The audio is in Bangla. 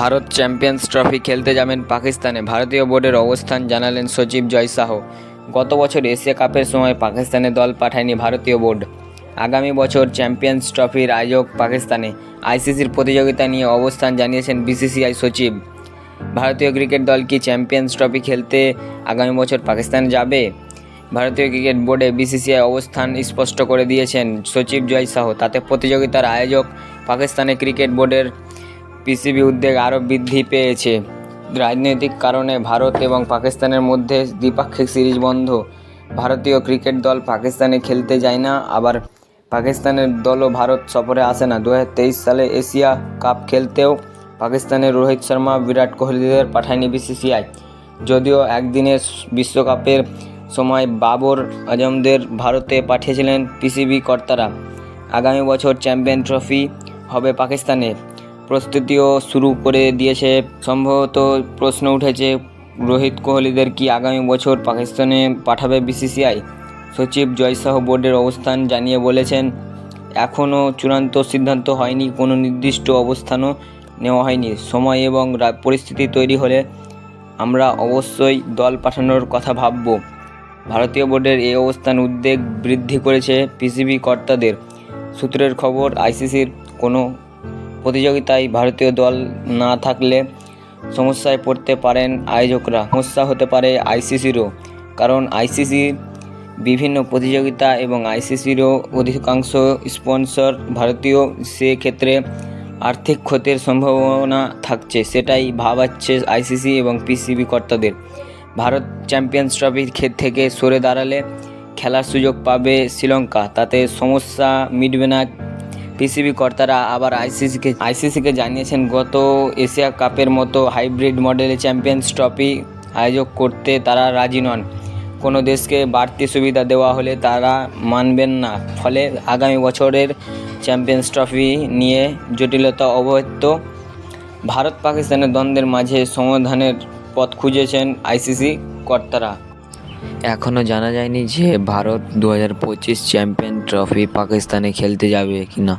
ভারত চ্যাম্পিয়ন্স ট্রফি খেলতে যাবেন পাকিস্তানে। ভারতীয় বোর্ডের অবস্থান জানালেন সচিব জয় শাহ গত বছর এশিয়া কাপের সময় পাকিস্তানে দল পাঠায়নি ভারতীয় বোর্ড। আগামী বছর চ্যাম্পিয়ন্স ট্রফির আয়োজক পাকিস্তানে। আইসিসির প্রতিযোগিতা নিয়ে অবস্থান জানিয়েছেন বিসিসিআই সচিব। ভারতীয় ক্রিকেট দল কি চ্যাম্পিয়ন্স ট্রফি খেলতে আগামী বছর পাকিস্তানে যাবে? ভারতীয় ক্রিকেট বোর্ডে বিসিসিআই অবস্থান স্পষ্ট করে দিয়েছেন সচিব জয় শাহ তাতে প্রতিযোগিতার আয়োজক পাকিস্তানে ক্রিকেট বোর্ডের পিসিবি উদ্বেগ আরও বৃদ্ধি পেয়েছে। রাজনৈতিক কারণে ভারত এবং পাকিস্তানের মধ্যে দ্বিপাক্ষিক সিরিজ বন্ধ। ভারতীয় ক্রিকেট দল পাকিস্তানে খেলতে যায় না, আবার পাকিস্তানের দলও ভারত সফরে আসে না। দু হাজার তেইশ সালে এশিয়া কাপ খেলতেও পাকিস্তানের রোহিত শর্মা, বিরাট কোহলিদের পাঠায়নি বিসিসিআই। যদিও একদিনের বিশ্বকাপের সময় বাবর আজমদের ভারতে পাঠিয়েছিলেন পিসিবি কর্তারা। আগামী বছর চ্যাম্পিয়ন ট্রফি হবে পাকিস্তানে প্রস্তুতিও শুরু করে দিয়েছে। সম্ভবত প্রশ্ন উঠেছে, রোহিত কোহলিদের কি আগামী বছর পাকিস্তানে পাঠাবে বিসিসিআই সচিব জয়সাহ বোর্ডের অবস্থান জানিয়ে বলেছেন এখনও চূড়ান্ত সিদ্ধান্ত হয়নি, কোনো নির্দিষ্ট অবস্থানও নেওয়া হয়নি। সময় এবং পরিস্থিতি তৈরি হলে আমরা অবশ্যই দল পাঠানোর কথা ভাবব। ভারতীয় বোর্ডের এই অবস্থান উদ্বেগ বৃদ্ধি করেছে পিসিবি কর্তাদের। সূত্রের খবর আইসিসির কোনো প্রতিযোগিতায় ভারতীয় দল না থাকলে সমস্যায় পড়তে পারেন আয়োজকরা। সমস্যা হতে পারে আইসিসিরও, কারণ আইসিসি বিভিন্ন প্রতিযোগিতা এবং আইসিসিরও অধিকাংশ স্পন্সর ভারতীয়, সেক্ষেত্রে আর্থিক ক্ষতির সম্ভাবনা থাকছে, সেটাই ভাবাচ্ছে আইসিসি এবং পিসিবি কর্তাদের। ভারত চ্যাম্পিয়ন্স ট্রফি খে- থেকে সরে দাঁড়ালে খেলার সুযোগ পাবে শ্রীলঙ্কা, তাতে সমস্যা মিটবে না পিসিবি কর্তারা আবার আইসিসিকে আইসিসিকে জানিয়েছেন, গত এশিয়া কাপের মতো হাইব্রিড মডেলে চ্যাম্পিয়ন্স ট্রফি আয়োজক করতে তারা রাজি নন। কোনো দেশকে বাড়তি সুবিধা দেওয়া হলে তারা মানবেন না। ফলে আগামী বছরের চ্যাম্পিয়ন্স ট্রফি নিয়ে জটিলতা অব্যাহত ভারত পাকিস্তানের দ্বন্দ্বের মাঝে সমাধানের পথ খুঁজেছেন আইসিসি কর্তারা। এখনও জানা যায়নি যে ভারত দু হাজার পঁচিশ চ্যাম্পিয়ন ট্রফি পাকিস্তানে খেলতে যাবে কিনা।